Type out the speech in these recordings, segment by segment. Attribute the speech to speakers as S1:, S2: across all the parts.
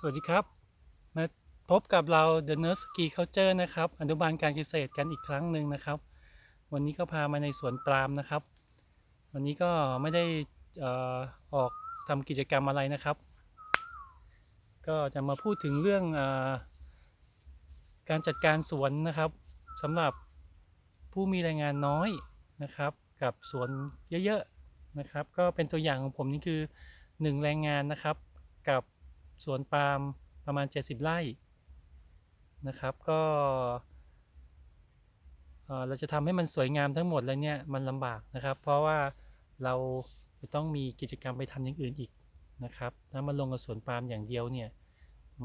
S1: สวัสดีครับ มาพบกับเรา The Nurse Ski Culture นะครับ อนุบาลการเกษตรกันอีกครั้งหนึ่งนะครับ วันนี้ก็พามาในสวนปาล์มนะครับ วันนี้ก็ไม่ได้อออกทำกิจกรรมอะไรนะครับ ก็จะมาพูดถึงเรื่องอการจัดการสวนนะครับสำหรับผู้มีแรงงานน้อยนะครับ กับสวนเยอะๆนะครับ ก็เป็นตัวอย่างของผมนี่คือ 1 แรงงานนะครับกับ สวนปาล์มประมาณ 70 ไร่นะครับ ก็เราจะทำให้มันสวยงามทั้งหมดเลยเนี่ยมันลำบากนะครับ เพราะว่าเราจะต้องมีกิจกรรมไปทำอย่างอื่นอีกนะครับถ้ามาลงกับสวนปาล์มอย่างเดียวเนี่ย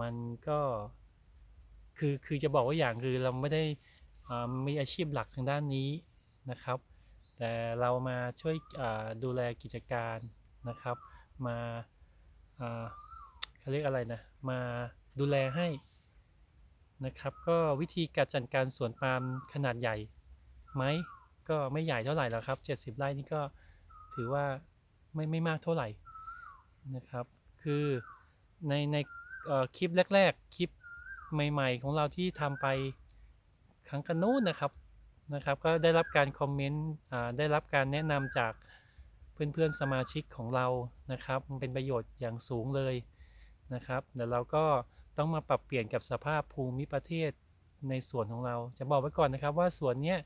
S1: มันก็คือคือจะบอกว่าอย่างคือเราไม่ได้อ่ามีอาชีพหลักทางด้านนี้นะครับ แต่เรามาช่วยดูแลกิจการนะครับ มา เขาเรียกอะไรนะ มาดูแลให้นะครับ ก็วิธีการจัดการสวนปาล์มขนาดใหญ่ไหมก็ไม่ใหญ่เท่าไหร่แล้วครับ 70 ไร่นี่ก็ถือว่าไม่ไม่มากเท่าไหร่นะครับ คือในในเอ่อคลิปแรก ๆ คลิปใหม่ ๆ ของเราที่ทำไปครั้งกันนู้นนะครับนะครับ ก็ได้รับการคอมเมนต์อ่าได้รับการแนะนำจากเพื่อนๆสมาชิกของเรานะครับ เป็นประโยชน์อย่างสูงเลย นะครับเดี๋ยวเราก็ต้องมาปรับเปลี่ยนกับสภาพภูมิประเทศในสวนของเรา จะบอกไว้ก่อนนะครับว่าสวนเนี้ย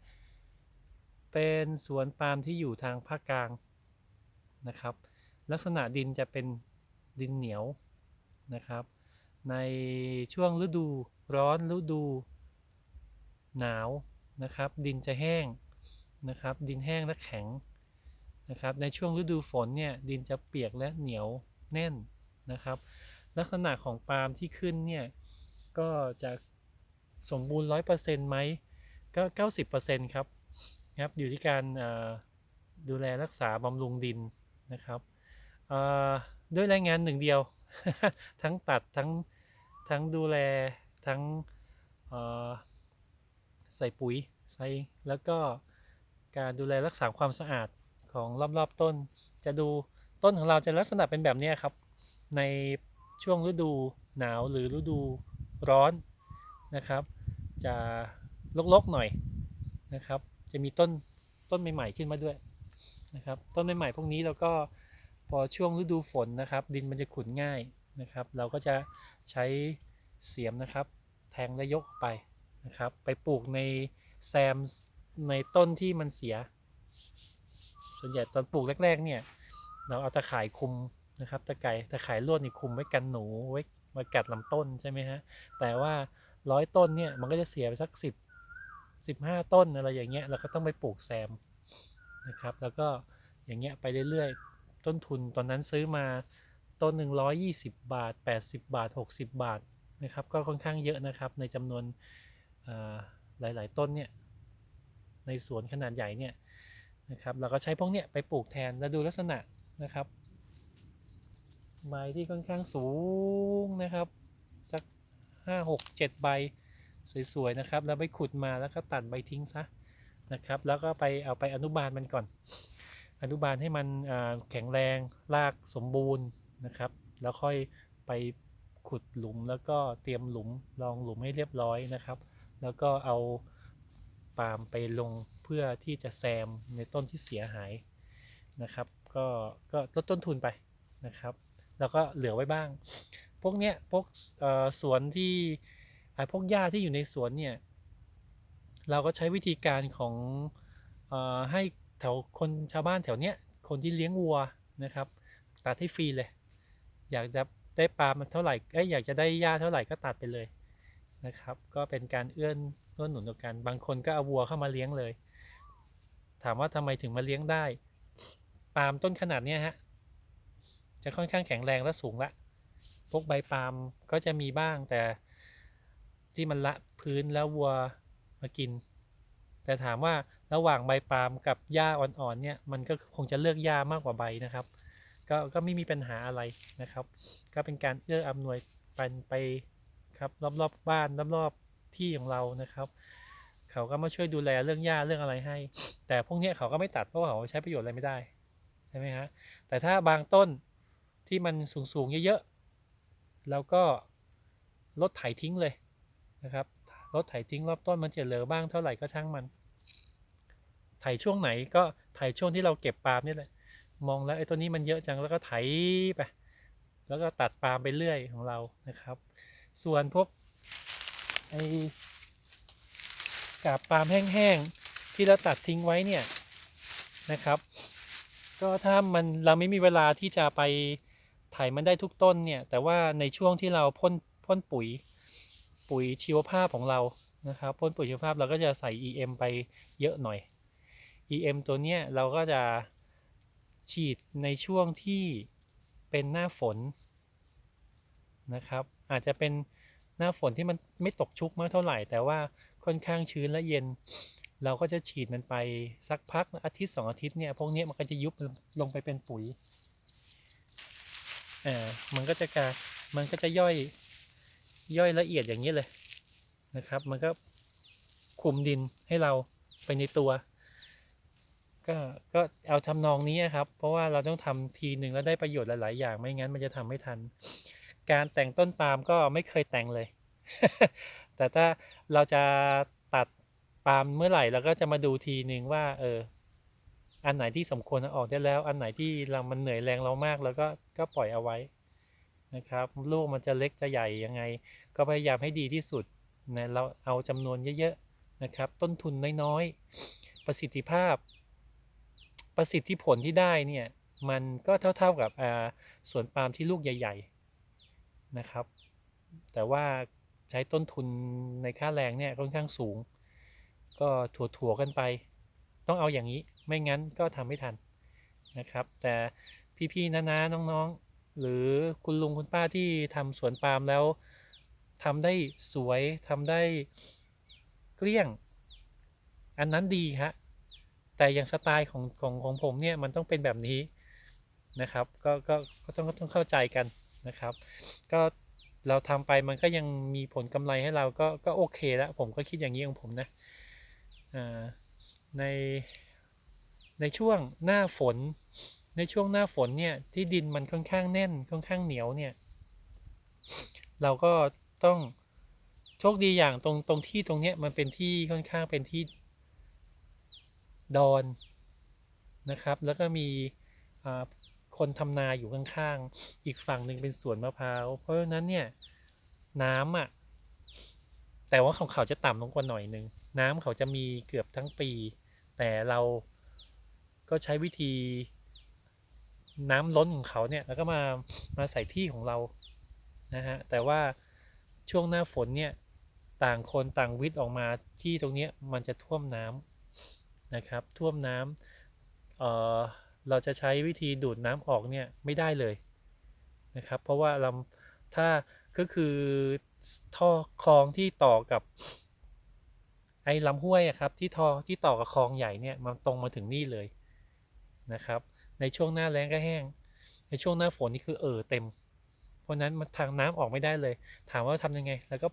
S1: เป็นสวนปาล์มที่อยู่ทางภาคกลางนะครับ ลักษณะดินจะเป็นดินเหนียวนะครับ ในช่วงฤดูร้อนฤดูหนาวนะครับ ดินจะแห้งนะครับ ดินแห้งและแข็งนะครับ ในช่วงฤดูฝนเนี่ยดินจะเปียกและเหนียวแน่นนะครับ ลักษณะของปาล์มที่ขึ้นเนี่ยก็จะสมบูรณ์100%ไหมก็90%ครับครับ อยู่ที่การดูแลรักษาบำรุงดินนะครับด้วยแรงงานหนึ่งเดียว ทั้งตัดทั้งทั้งดูแลทั้งใส่ปุ๋ยใส่แล้วก็การดูแลรักษาความสะอาดของรอบๆต้น จะดูต้นของเราจะลักษณะเป็นแบบนี้ครับ ใน ช่วงฤดูหนาวหรือฤดูร้อนนะครับ จะลกๆหน่อยนะครับ จะมีต้นต้นใหม่ๆขึ้นมาด้วยนะครับ ต้นใหม่ๆพวกนี้เราก็พอช่วงฤดูฝนนะครับ ดินมันจะขุนง่ายนะครับ เราก็จะใช้เสียมนะครับ แทงและยกไปนะครับ ไปปลูกในแซมในต้นที่มันเสีย ส่วนใหญ่ตอนปลูกแรก ๆ เนี่ย เราเอาตะข่ายคุม นะครับตะไคร่ตะข่ายลวดนี่คุมไว้กันหนูไว้ไว้กัดลำต้นใช่ไหมฮะแต่ว่าร้อยต้นเนี่ยมันก็จะเสียไปสักสิบสิบห้าต้นอะไรอย่างเงี้ยเราก็ต้องไปปลูกแซมนะครับ แล้วก็อย่างเงี้ยไปเรื่อยๆ ต้นทุนตอนนั้นซื้อมาต้นหนึ่งร้อยยี่สิบบาทแปดสิบบาทหกสิบบาทนะครับ ก็ค่อนข้างเยอะนะครับ ในจำนวนอ่าหลาย ๆ ต้นเนี่ยในสวนขนาดใหญ่เนี่ยนะครับเราก็ใช้พวกเนี้ยไปปลูกแทนแล้วดูลักษณะนะครับ ใบที่ค่อนข้างสูงนะครับ สักห้าหกเจ็ดใบสวยๆนะครับ แล้วไปขุดมาแล้วก็ตัดใบทิ้งซะนะครับ แล้วก็ไปเอาไปอนุบาลมันก่อน อนุบาลให้มันแข็งแรงรากสมบูรณ์นะครับ แล้วค่อยไปขุดหลุมแล้วก็เตรียมหลุมรองหลุมให้เรียบร้อยนะครับ แล้วก็เอาปาล์มไปลงเพื่อที่จะแซมในต้นที่เสียหายนะครับ ก็ก็ลดต้นทุนไปนะครับ แล้วก็เหลือไว้บ้าง พวกเนี้ยพวกสวนที่ไอ้พวกหญ้าที่อยู่ในสวนเนี่ย เราก็ใช้วิธีการของอให้แถวคนชาวบ้านแถวเนี้ยคนที่เลี้ยงวัวนะครับตัดให้ฟรีเลย อยากจะได้ปลามันเท่าไหร่เอ้ยอยากจะได้หญ้าเท่าไหร่ก็ตัดไปเลยนะครับ ก็เป็นการเอื้อนเอื้อนหนุนต่อกัน บางคนก็เอาวัวเข้ามาเลี้ยงเลย ถามว่าทำไมถึงมาเลี้ยงได้ ปาล์มต้นขนาดเนี้ยฮะ จะค่อนข้างแข็งแรงและสูงละ พวกใบปาล์มก็จะมีบ้างแต่ที่มันละพื้นแล้ววัวมากิน แต่ถามว่าระหว่างใบปาล์มกับหญ้าอ่อนๆเนี่ยมันก็คงจะเลือกหญ้ามากกว่าใบนะครับ ก็ก็ไม่มีปัญหาอะไรนะครับ ก็เป็นการเอื้ออำนวยปันไปครับรอบๆบบ้านรอบๆที่ของเรานะครับเขาก็มาช่วยดูแลเรื่องหญ้าเรื่องอะไรให้ แต่พวกนี้เขาก็ไม่ตัดเพราะเขาใช้ประโยชน์อะไรไม่ได้ใช่ไหมฮะแต่ถ้าบางต้น ที่มันสูงๆเยอะๆ แล้วก็รถไถทิ้งเลยนะครับรถไถทิ้งรอบต้นมันจะเหลือบ้างเท่าไหร่ก็ช่างมัน ไถช่วงไหนก็ไถช่วงที่เราเก็บปาล์มนี่แหละ มองแล้วไอ้ตัวนี้มันเยอะจังแล้วก็ไถไป แล้วก็ตัดปาล์มไปเรื่อยของเรานะครับ ส่วนพวกไอ้กาบปาล์มแห้งๆ ที่เราตัดทิ้งไว้เนี่ยนะครับ ก็ถ้ามันเราไม่มีเวลาที่จะไป ไถมันได้ทุกต้นเนี่ย แต่ว่าในช่วงที่เราพ่นพ่นปุ๋ยปุ๋ยชีวภาพของเรานะครับพ่นปุ๋ยชีวภาพเราก็จะใส่ EM ไปเยอะหน่อย EM ตัวเนี้ยเราก็จะฉีดในช่วงที่เป็นหน้าฝนนะครับ อาจจะเป็นหน้าฝนที่มันไม่ตกชุกมากเท่าไหร่ แต่ว่าค่อนข้างชื้นและเย็น เราก็จะฉีดมันไปสักพักอาทิตย์สองอาทิตย์เนี่ยพวกนี้มันก็จะยุบลงไปเป็นปุ๋ย อ่ามันก็จะกายมันก็จะย่อยย่อยละเอียดอย่างนี้เลยนะครับ มันก็คุมดินให้เราไปในตัว ก็ก็เอาทำนองนี้ครับ เพราะว่าเราต้องทำทีหนึ่งแล้วได้ประโยชน์หลาย ๆ อย่างไม่งั้นมันจะทำไม่ทัน การแต่งต้นปาล์มก็ไม่เคยแต่งเลย แต่ถ้าเราจะตัดปาล์มเมื่อไหร่เราก็จะมาดูทีหนึ่งว่า เออ อันไหนที่สมควรเอาออกได้แล้ว อันไหนที่เรามันเหนื่อยแรงเรามาก แล้วก็ก็ปล่อยเอาไว้นะครับลูกมันจะเล็กจะใหญ่ยังไง ก็พยายามให้ดีที่สุดนะเราเอาจำนวนเยอะๆนะครับ ต้นทุนน้อยๆประสิทธิภาพ ประสิทธิผลที่ได้เนี่ยมันก็เท่าๆกับสวนปาล์มที่ลูกใหญ่ ๆนะครับ แต่ว่าใช้ต้นทุนในค่าแรงเนี่ยค่อนข้างสูง ก็ถั่วๆกันไป ต้องเอาอย่างนี้ ไม่งั้นก็ทำไม่ทันนะครับ แต่พี่ๆน้าๆน้องๆ หรือคุณลุงคุณป้าที่ทำสวนปาล์มแล้วทำได้สวยทำได้เกลี้ยง อันนั้นดีฮะแต่อย่างสไตล์ของของของผมเนี่ยมันต้องเป็นแบบนี้นะครับ ก็ก็ก็ต้องก็ต้องเข้าใจกันนะครับ ก็เราทำไปมันก็ยังมีผลกำไรให้เราก็ก็โอเคแล้วผมก็คิดอย่างนี้ของผมนะอ่า ในในช่วงหน้าฝน ในช่วงหน้าฝนเนี่ยที่ดินมันค่อนข้างแน่นค่อนข้างเหนียวเนี่ยเราก็ต้องโชคดีอย่างตรงตรงที่ตรงเนี้ยมันเป็นที่ค่อนข้างเป็นที่ดอนนะครับ แล้วก็มีอ่าคนทำนาอยู่ข้างๆ อีกฝั่งหนึ่งเป็นสวนมะพร้าว เพราะฉะนั้นเนี่ยน้ำอะ แต่ว่าของเขาจะต่ำลงกว่าหน่อยหนึ่งน้ำเขาจะมีเกือบทั้งปี แต่เราก็ใช้วิธีน้ำล้นของเขาเนี่ยแล้วก็มามาใส่ที่ของเรานะฮะแต่ว่าช่วงหน้าฝนเนี่ยต่างคนต่างวิทย์ออกมาที่ตรงนี้มันจะท่วมน้ำนะครับ ท่วมน้ำเออเราจะใช้วิธีดูดน้ำออกเนี่ยไม่ได้เลยนะครับ เพราะว่าเราถ้าก็คือ ท่อคลองที่ต่อกับ ไอ้ลำห้วยอะครับ ที่ท่อที่ต่อกับคลองใหญ่เนี่ยมันตรงมาถึงนี่เลยนะครับ ในช่วงหน้าแล้งก็แห้ง ในช่วงหน้าฝนนี่คือเออเต็ม เพราะนั้นมันทางน้ำออกไม่ได้เลย ถามว่าทำยังไง แล้วก็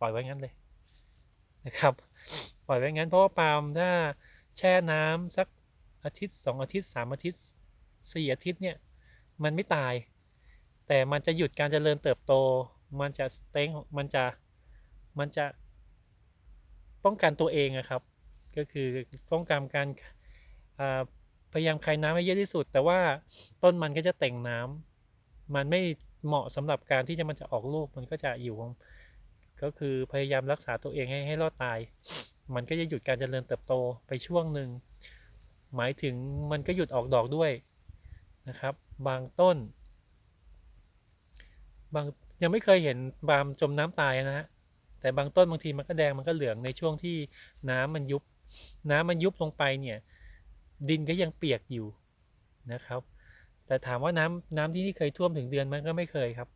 S1: ปล่อยไว้งั้นเลยนะครับ ปล่อยไว้งั้นเพราะว่าปาล์มถ้าแช่น้ำสักอาทิตย์สองอาทิตย์สามอาทิตย์สี่อาทิตย์เนี่ยมันไม่ตาย แต่มันจะหยุดการเจริญเติบโต มันจะสเต็งมันจะมันจะป้องกันตัวเองอะครับ ก็คือป้องกันการพยายามคายน้ำให้เยอะที่สุด แต่ว่าต้นมันก็จะเต่งน้ำมันไม่เหมาะสำหรับการที่จะมันจะออกลูกมันก็จะอยู่ ก็คือพยายามรักษาตัวเองให้ให้รอดตาย มันก็จะหยุดการเจริญเติบโตไปช่วงหนึ่งหมายถึงมันก็หยุดออกดอกด้วยนะครับ บางต้น บาง ยังไม่เคยเห็นบามจมน้ำตายนะฮะแต่บางต้นบางทีมันก็แดงมันก็เหลืองในช่วงที่น้ำมันยุบ น้ำมันยุบลงไปเนี่ย ดินก็ยังเปียกอยู่นะครับ แต่ถามว่าน้ำน้ำที่นี่เคยท่วมถึงเดือนมันก็ไม่เคยครับ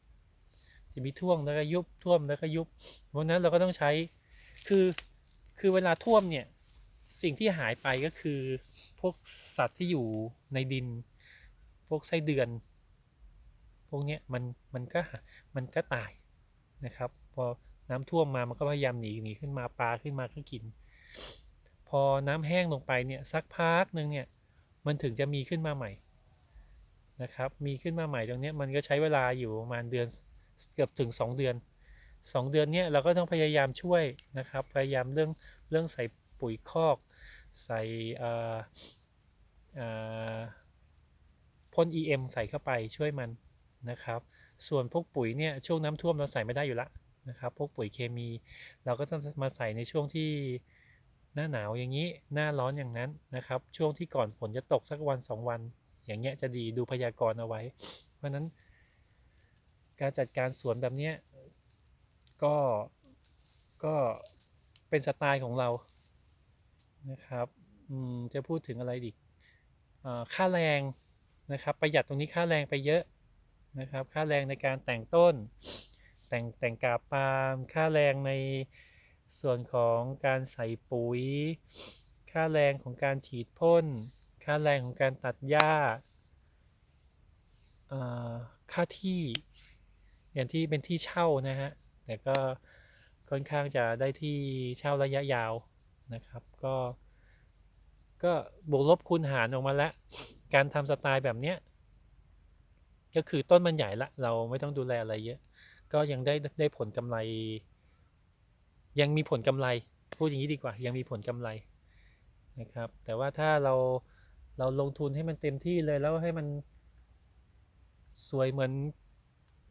S1: จะมีท่วมแล้วก็ยุบท่วมแล้วก็ยุบเพราะนั้นเราก็ต้องใช้คือคือเวลาท่วมเนี่ยสิ่งที่หายไปก็คือพวกสัตว์ที่อยู่ในดิน พวกไส้เดือน วกนี้มันมันก็มันก็ตายนะครับ พอน้ำท่วมมามันก็พยายามหนีหนีขึ้นมาปลาขึ้นมาก็กิน พอน้ำแห้งลงไปเนี่ยสักพักหนึ่งเนี่ยมันถึงจะมีขึ้นมาใหม่นะครับ มีขึ้นมาใหม่ตรงนี้มันก็ใช้เวลาอยู่ประมาณเดือนเกือบถึง 2 เดือนสองเดือนเนี้ยเราก็ต้องพยายามช่วยนะครับ พยายามเรื่องเรื่องใส่ปุ๋ยคอกใส่เอ่อเอ่อพ่น EM ใส่เข้าไปช่วยมัน นะครับ ส่วนพวกปุ๋ยเนี่ยช่วงน้ำท่วมเราใส่ไม่ได้อยู่ละนะครับ พวกปุ๋ยเคมี เราก็ต้องมาใส่ในช่วงที่หน้าหนาวอย่างนี้หน้าร้อนอย่างนั้นนะครับ ช่วงที่ก่อนฝนจะตกสักวันสองวัน อย่างเงี้ยจะดีดูพยากรณ์เอาไว้ เพราะนั้น การจัดการสวนแบบเนี้ยก็ก็เป็นสไตล์ของเรานะครับจะพูดถึงอะไรอีกอ่าค่าแรงนะครับ ประหยัดตรงนี้ค่าแรงไปเยอะ นะครับ ค่าแรงในการแต่งต้น แต่งแต่งกาบปาล์มค่าแรงในส่วนของการใส่ปุ๋ย ค่าแรงของการฉีดพ่น ค่าแรงของการตัดหญ้าอ่าค่าที่ อย่างที่เป็นที่เช่านะฮะ แต่ก็ค่อนข้างจะได้ที่เช่าระยะยาวนะครับ ก็ ก็บวกลบคูณหารออกมาแล้ว การทำสไตล์แบบเนี้ย ก็คือต้นมันใหญ่ละ เราไม่ต้องดูแลอะไรเยอะ ก็ยังได้ได้ผลกำไร ยังมีผลกำไร พูดอย่างนี้ดีกว่า ยังมีผลกำไรนะครับ แต่ว่าถ้าเราเราลงทุนให้มันเต็มที่เลยแล้วให้มันสวยเหมือน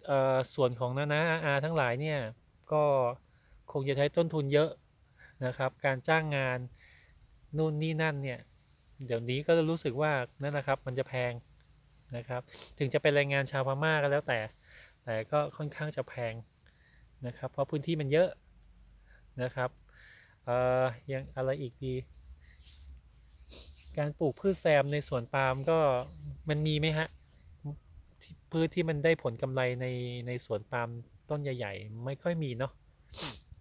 S1: เออส่วนของนานาอาทั้งหลายเนี่ยก็คงจะใช้ต้นทุนเยอะนะครับ การจ้างงานนู่นนี่นั่นเนี่ย เดี๋ยวนี้ก็รู้สึกว่านั่นนะครับ มันจะแพง นะครับ ถึงจะเป็นแรงงานชาวพม่าก็แล้วแต่ แต่ก็ค่อนข้างจะแพงนะครับ เพราะพื้นที่มันเยอะนะครับเอ่อยังอะไรอีกดี การปลูกพืชแซมในสวนปาล์มก็มันมีไหมฮะพืชที่มันได้ผลกำไรในในสวนปาล์มต้นใหญ่ ๆ ไม่ค่อยมีเนาะ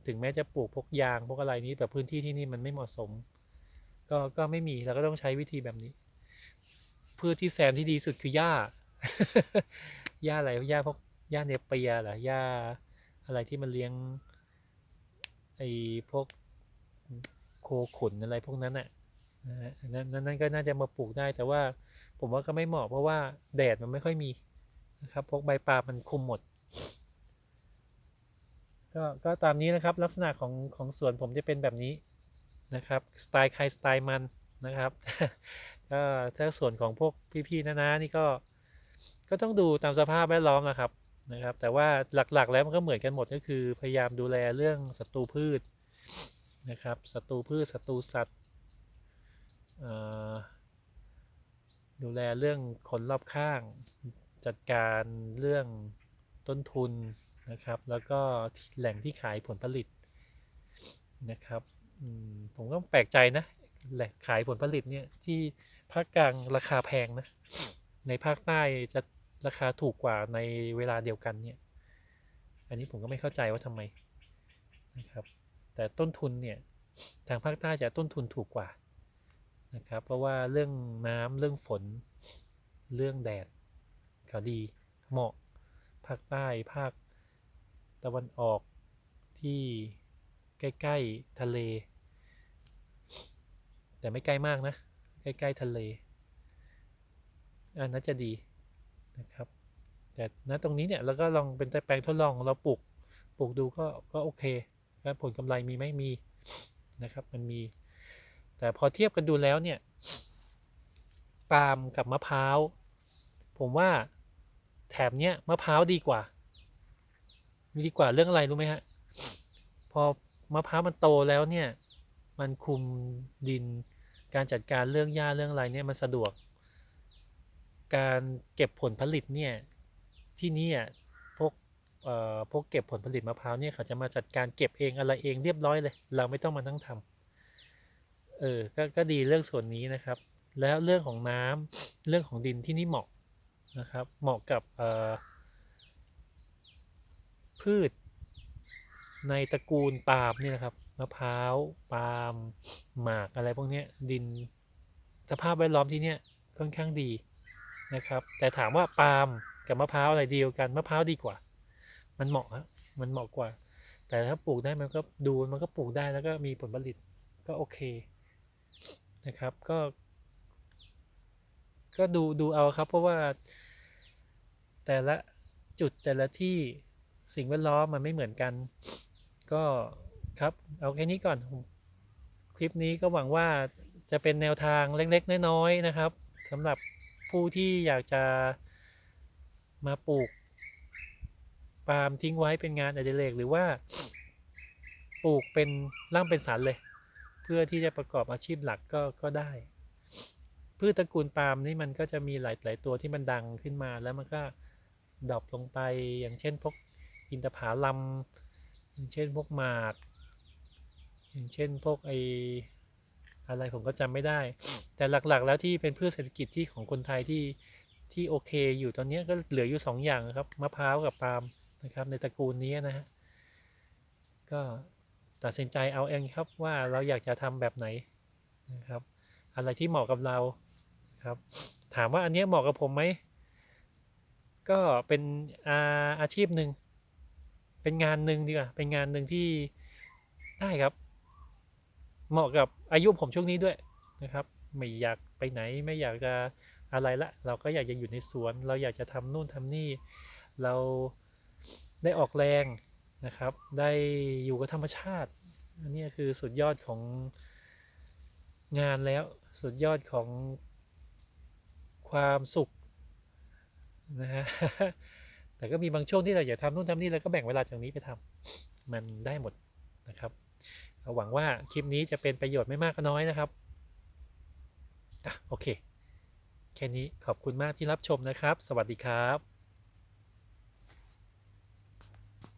S1: ถึงแม้จะปลูกพวกยางพวกอะไรนี้แต่พื้นที่ที่นี่มันไม่เหมาะสม ก็ก็ไม่มีเราก็ต้องใช้วิธีแบบนี้ พืชที่แซมที่ดีสุดคือหญ้า หญ้าอะไรหญ้าพวกหญ้าเนเปียเหรอหญ้าอะไรที่มันเลี้ยงไอ้พวกโคขุนอะไรพวกนั้นน่ะนั่นั้นนั้นก็น่าจะมาปลูกได้แต่ว่าผมว่าก็ไม่เหมาะเพราะว่าแดดมันไม่ค่อยมีนะครับพวกใบปาล์มมันคุมหมดก็ก็ตามนี้นะครับลักษณะของของสวนผมจะเป็นแบบนี้นะครับสไตล์ใครสไตล์มัน นะครับก็ถ้าส่วนของพวกพี่ๆนะๆนี่ก็ก็ต้องดูตามสภาพแวดล้อมนะครับนะครับ แต่ว่าหลักๆแล้วมันก็เหมือนกันหมดก็คือพยายามดูแลเรื่องศัตรูพืชนะครับศัตรูพืชศัตรูสัตว์ดูแลเรื่องคนรอบข้าง จัดการเรื่องต้นทุนนะครับ แล้วก็แหล่งที่ขายผลผลิตนะครับผมก็แปลกใจนะ แหล่งขายผลผลิตเนี่ยที่ภาคกลางราคาแพงนะ ในภาคใต้จะราคาถูกกว่าในเวลาเดียวกันเนี่ย อันนี้ผมก็ไม่เข้าใจว่าทำไมนะครับ แต่ต้นทุนเนี่ยทางภาคใต้จะต้นทุนถูกกว่านะครับ เพราะว่าเรื่องน้ำเรื่องฝนเรื่องแดดเขาดีเหมาะภาคใต้ภาคตะวันออกที่ใกล้ ๆ ทะเล แต่ไม่ใกล้มากนะ ใกล้ๆทะเลอันนั้นจะดีนะครับ แต่ณตรงนี้เนี่ยเราก็ลองเป็นแปลงทดลองเราปลูกปลูกดูก็ก็โอเคแล้วผลกำไรมีไหมมีนะครับ มันมี แต่พอเทียบกันดูแล้วเนี่ยปาล์มกับมะพร้าว ผมว่าแถบเนี้ยมะพร้าวดีกว่า มีดีกว่าเรื่องอะไรรู้ไหมฮะ พอมะพร้าวมันโตแล้วเนี่ย มันคุมดิน การจัดการเรื่องหญ้าเรื่องอะไรเนี่ยมันสะดวก การเก็บผลผลิตเนี่ยที่นี่อะพวกเอ่อพวกเก็บผลผลิตมะพร้าวเนี่ยเขาจะมาจัดการเก็บเองอะไรเองเรียบร้อยเลย เราไม่ต้องมานั่งทำเออก็ก็ดีเรื่องส่วนนี้นะครับ แล้วเรื่องของน้ำเรื่องของดินที่นี่เหมาะนะครับ เหมาะกับเอ่อพืชในตระกูลปาล์มนี่นะครับะพร้าวปาล์มหมากอะไรพวกนี้ดินสภาพแวดล้อมที่เนี้ยค่อนข้างดีนะครับ แต่ถามว่าปาล์มกับมะพร้าวอะไรดียวกันมะพร้าวดีกว่า มันเหมาะฮะมันเหมาะกว่า แต่ถ้าปลูกได้มันก็ดูมันก็ปลูกได้แล้วก็มีผลผลิตก็โอเคนะครับก็ ก็ดูดูเอาครับ เพราะว่า แต่ละจุดแต่ละที่สิ่งแวดล้อมมันไม่เหมือนกัน ก็ ครับเอาแค่นี้ก่อน คลิปนี้ก็หวังว่าจะเป็นแนวทางเล็กๆน้อยๆนะครับสำหรับผู้ที่อยากจะมาปลูกปาล์มทิ้งไว้เป็นงานอดิเรกหรือว่าปลูกเป็นร่ำเป็นสันเลย เพื่อที่จะประกอบอาชีพหลักก็ก็ได้ พืชตระกูลปาล์มนี่มันก็จะมีหลายๆตัวที่มันดังขึ้นมาแล้วมันก็ดรอปลงไปอย่างเช่นพวกอินทผลัมอย่างเช่นพวกหมาก อย่างเช่นพวกไออะไรผมก็จำไม่ได้ แต่หลักๆ แล้วที่เป็นพืชเศรษฐกิจที่ของคนไทยที่ที่โอเคอยู่ตอนนี้ก็เหลืออยู่สองอย่างครับมะพร้าวกับปาล์มนะครับ ในตระกูลนี้นะฮะก็ตัดสินใจเอาเองครับว่าเราอยากจะทำแบบไหนนะครับ อะไรที่เหมาะกับเราครับ ถามว่าอันนี้เหมาะกับผมไหมก็เป็นอาอาชีพหนึ่งเป็นงานหนึ่งดีกว่าเป็นงานหนึ่งที่ได้ครับ เหมาะกับอายุผมช่วงนี้ด้วยนะครับ ไม่อยากไปไหนไม่อยากจะอะไรละ เราก็อยากจะอยู่ในสวน เราอยากจะทำนู่นทำนี่ เราได้ออกแรงนะครับ ได้อยู่กับธรรมชาติอันนี้คือสุดยอดของงานแล้วสุดยอดของความสุขนะฮะแต่ก็มีบางช่วงที่เราอยากทำนู่นทำนี่เราก็แบ่งเวลาจากนี้ไปทำมันได้หมดนะครับ หวังว่าคลิปนี้จะเป็นประโยชน์ไม่มากก็น้อยนะครับอะโอเค แค่นี้ขอบคุณมากที่รับชมนะครับ สวัสดีครับ